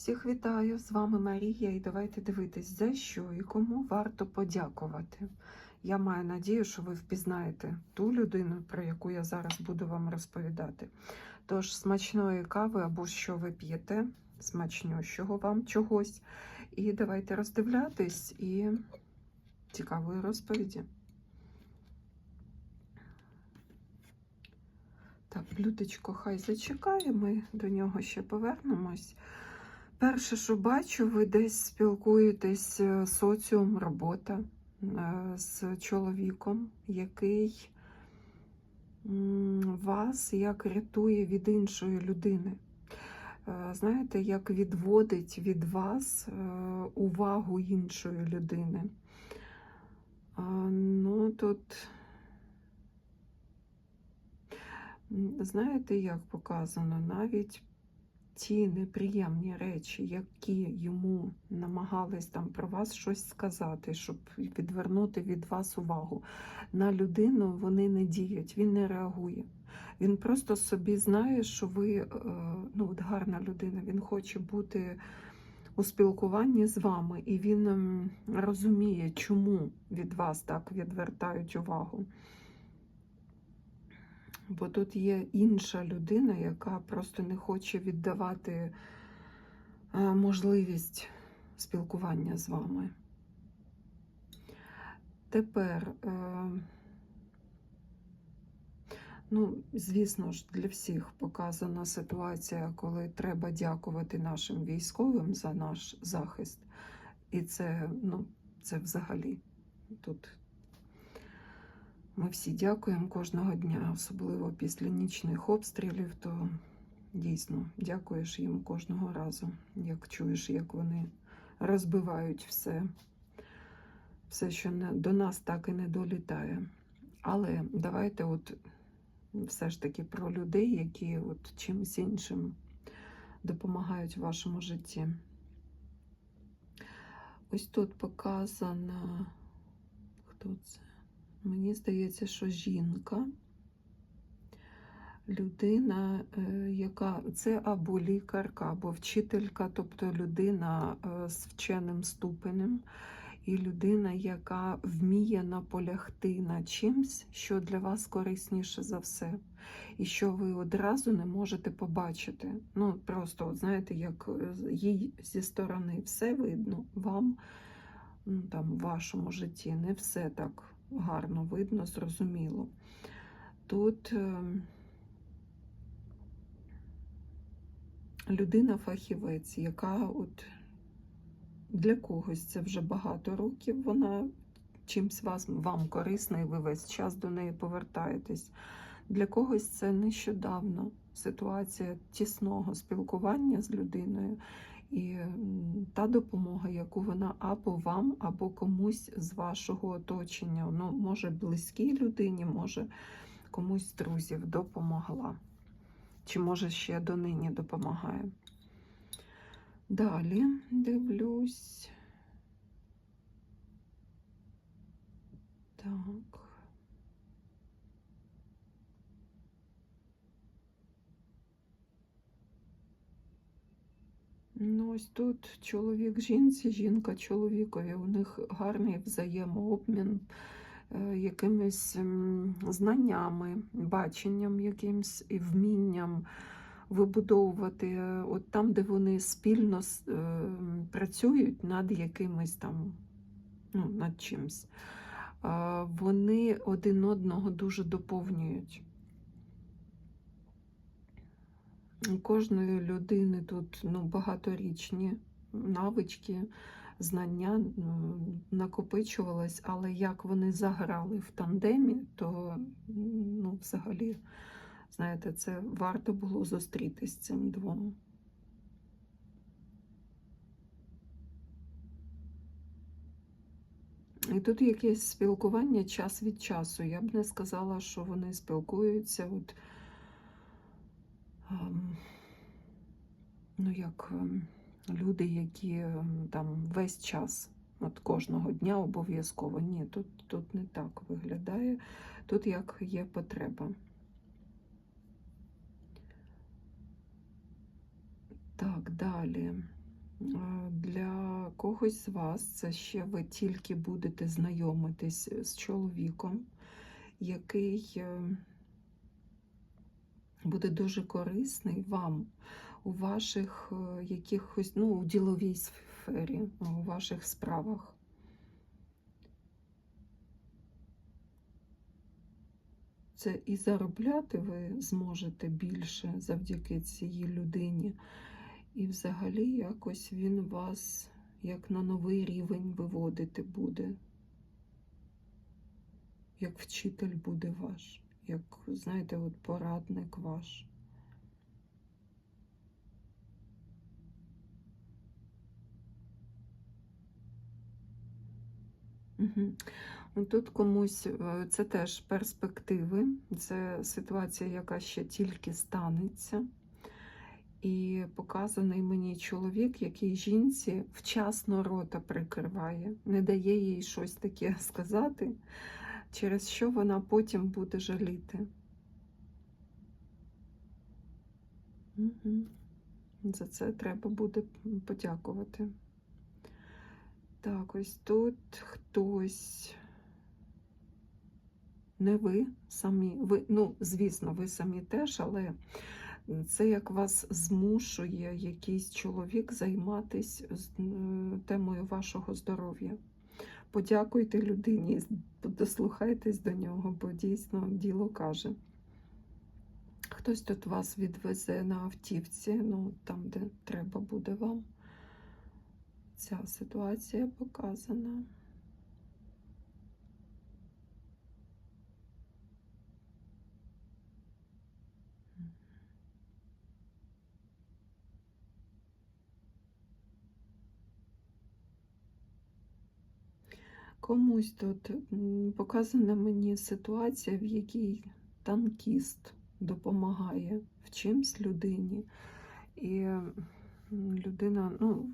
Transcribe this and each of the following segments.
Всіх вітаю! З вами Марія, і давайте дивитись, за що і кому варто подякувати. Я маю надію, що ви впізнаєте ту людину, про яку я зараз буду вам розповідати. Тож, смачної кави або що ви п'єте, смачнющого вам чогось. І давайте роздивлятись і цікавої розповіді. Так, блюдечко хай зачекає, ми до нього ще повернемось. Перше, що бачу, ви десь спілкуєтесь е, соціум, робота е, з чоловіком, який вас як рятує від іншої людини. Е, Знаєте, як відводить від вас увагу іншої людини. Ну, тут, знаєте, як показано, навіть ті неприємні речі, які йому намагались там про вас щось сказати, щоб відвернути від вас увагу. На людину вони не діють, він не реагує. Він просто собі знає, що ви е, ну, от гарна людина, він хоче бути у спілкуванні з вами, і він ем, розуміє, чому від вас так відвертають увагу. Бо тут є інша людина, яка просто не хоче віддавати е, можливість спілкування з вами. Тепер, е, ну, звісно ж, для всіх показана ситуація, коли треба дякувати нашим військовим за наш захист. І це, ну, це взагалі тут ми всі дякуємо кожного дня, особливо після нічних обстрілів, то дійсно дякуєш їм кожного разу, як чуєш, як вони розбивають все, все, що до нас так і не долітає. Але давайте от все ж таки про людей, які от чимось іншим допомагають в вашому житті. Ось тут показано, хто це? Мені здається, що жінка, людина, е, яка це або лікарка, або вчителька, тобто людина е, з вченим ступенем, і людина, яка вміє наполягти на чимсь, що для вас корисніше за все, і що ви одразу не можете побачити. Ну, просто, знаєте, як е, їй зі сторони все видно, вам ну, там, в вашому житті не все так гарно видно, зрозуміло. Тут е, людина-фахівець, яка от для когось це вже багато років, вона чимсь вас, вам корисна, і ви весь час до неї повертаєтесь. Для когось це нещодавно ситуація тісного спілкування з людиною. І та допомога, яку вона або вам, або комусь з вашого оточення, ну, може, близькій людині, може комусь з друзів допомогла. Чи може ще донині допомагає. Далі дивлюсь. Так. Ну, ось тут чоловік жінці, жінка чоловікові. У них гарний взаємообмін е, якимись знаннями, баченням якимсь і вмінням вибудовувати е, от там, де вони спільно е, працюють над якимось там, ну, над чимсь. Е, Вони один одного дуже доповнюють. У кожної людини тут ну, багаторічні навички, знання накопичувались, але як вони заграли в тандемі, то ну, взагалі, знаєте, це варто було зустрітись цим двом. І тут якесь спілкування час від часу. Я б не сказала, що вони спілкуються. От, ну, як ем, люди, які ем, там весь час, от кожного дня обов'язково. Ні, тут, тут не так виглядає. Тут як є потреба. Так, далі. для когось з вас це ще ви тільки будете знайомитись з чоловіком, який буде дуже корисний вам у ваших е, якихось, ну, у діловій сфері, у ваших справах. Це і заробляти ви зможете більше завдяки цій людині. І взагалі якось він вас як на новий рівень виводити буде. Як вчитель буде ваш, як, знаєте, от порадник ваш. Угу. Тут комусь е, це теж перспективи, це ситуація, яка ще тільки станеться. І показаний мені чоловік, який жінці вчасно рота прикриває, не дає їй щось таке сказати, через що вона потім буде жаліти. Угу. За це треба буде подякувати. Так, ось тут хтось. Не ви самі, ви, ну, звісно, ви самі теж, але це як вас змушує якийсь чоловік займатися темою вашого здоров'я. Подякуйте людині, дослухайтесь до нього, бо дійсно діло каже. Хтось тут вас відвезе на автівці, ну там, де треба буде вам. Ця ситуація показана. Комусь тут показана мені ситуація, в якій танкіст допомагає в чимсь людині. І людина, ну,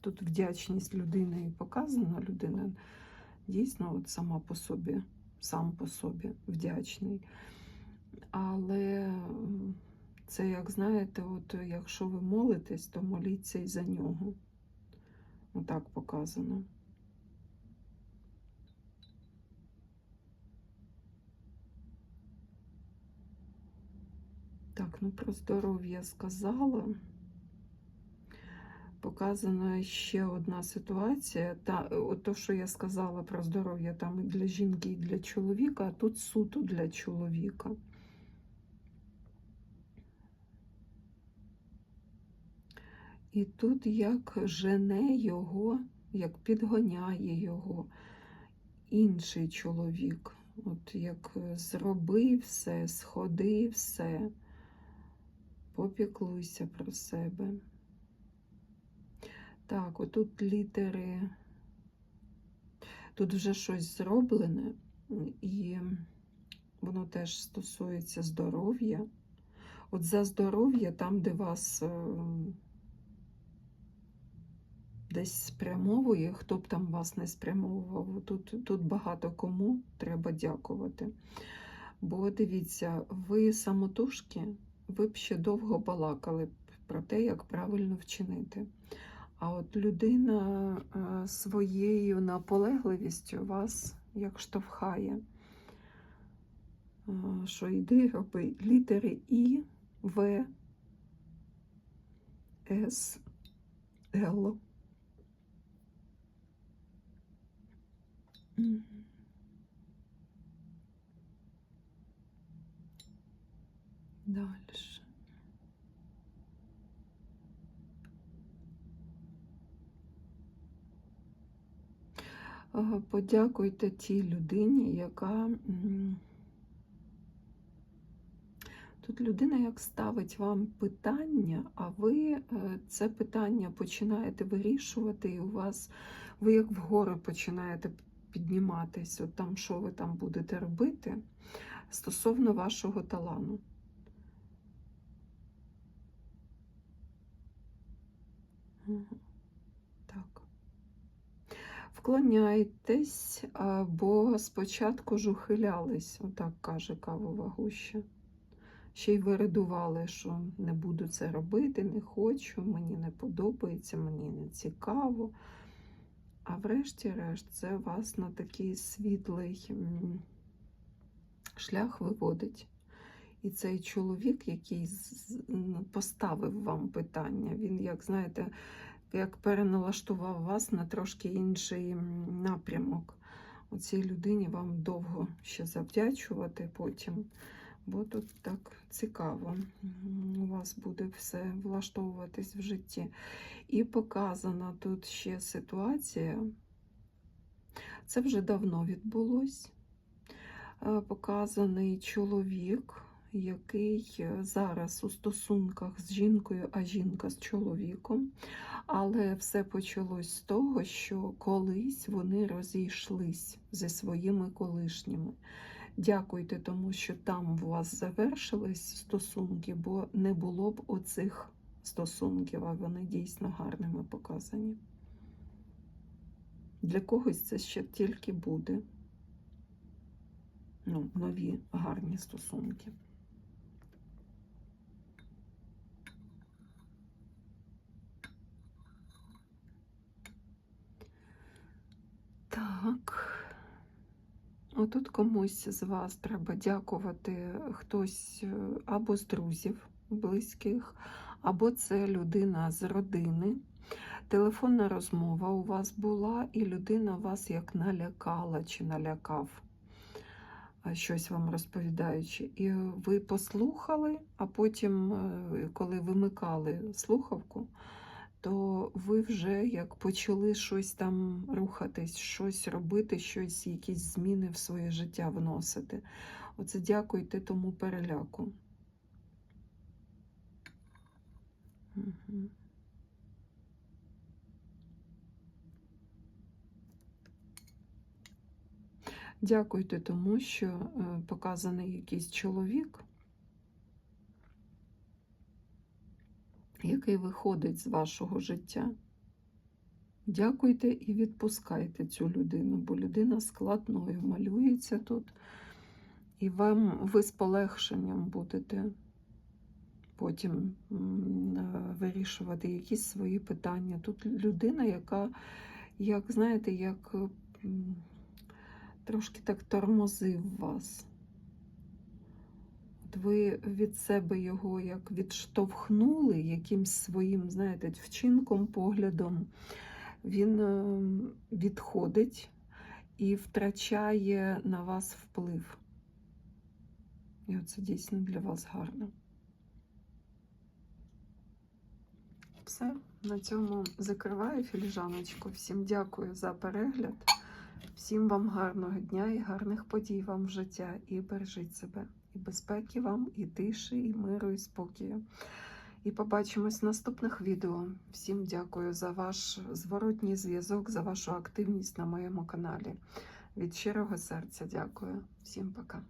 тут вдячність людини показана, людина дійсно от сама по собі, сам по собі вдячний. Але це, як знаєте, от якщо ви молитесь, то моліться і за нього. Отак показано. Так, ну про здоров'я сказала. Показана ще одна ситуація. Та, от то, що я сказала про здоров'я там і для жінки, і для чоловіка, а тут суто для чоловіка. І тут як жене його, як підгоняє його інший чоловік. От як зроби все, сходи все попіклуйся про себе. Так, отут літери, тут вже щось зроблене, і воно теж стосується здоров'я. От за здоров'я, там, де вас е, десь спрямовує, хто б там вас не спрямовував, тут, тут багато кому треба дякувати. Бо дивіться, ви самотужки ви б ще довго балакали про те, як правильно вчинити. А от людина е, своєю наполегливістю вас як штовхає, е, що йди роби літери І, В, С, Л. Далі. Подякуйте тій людині, яка тут людина як ставить вам питання, а ви е, це питання починаєте вирішувати, і у вас ви як вгору починаєте підніматись, от там, що ви там будете робити стосовно вашого талану. Так. Вклоняйтесь, бо спочатку ж ухилялись, отак каже кавова гуща. ще й вирадували, що не буду це робити, не хочу, мені не подобається, мені не цікаво. А врешті-решт, це вас на такий світлий шлях виводить. І цей чоловік, який поставив вам питання, він, як знаєте, як переналаштував вас на трошки інший напрямок. Оцій людині вам довго ще завдячувати потім, бо тут так цікаво. У вас буде все влаштовуватись в житті. І показана тут ще ситуація. Це вже давно відбулось. Е, Показаний чоловік, який е, зараз у стосунках з жінкою, а жінка з чоловіком. Але все почалось з того, що колись вони розійшлись зі своїми колишніми. Дякуйте тому, що там у вас завершились стосунки, бо не було б оцих стосунків, а вони дійсно гарними показані. Для когось це ще тільки буде. Ну, нові гарні стосунки. Так. Отут комусь з вас треба дякувати хтось е, або з друзів близьких, або це людина з родини. Телефонна розмова у вас була, і людина вас як налякала чи налякав, е, щось вам розповідаючи. І ви послухали, а потім, е, коли вимикали слухавку, то ви вже як почали щось там рухатись, щось робити, щось, якісь зміни в своє життя вносити. Оце дякуйте тому переляку. Мгм. Дякуйте тому, що е, показаний якийсь чоловік, який виходить з вашого життя. Дякуйте і відпускайте цю людину, бо людина складною малюється тут, і вам ви з полегшенням будете потім вирішувати якісь свої питання. Тут людина, яка, як знаєте, як трошки так тормозив вас. Ви від себе його як відштовхнули якимсь своїм, знаєте, вчинком, поглядом. Він е, відходить і втрачає на вас вплив. І оце дійсно для вас гарно. Все, на цьому закриваю філіжаночку. Всім дякую за перегляд. Всім вам гарного дня і гарних подій вам в життя. І бережіть себе. І безпеки вам, і тиші, і миру, і спокою. І побачимось в наступних відео. Всім дякую за ваш зворотній зв'язок, за вашу активність на моєму каналі. Від щирого серця дякую. Всім пока.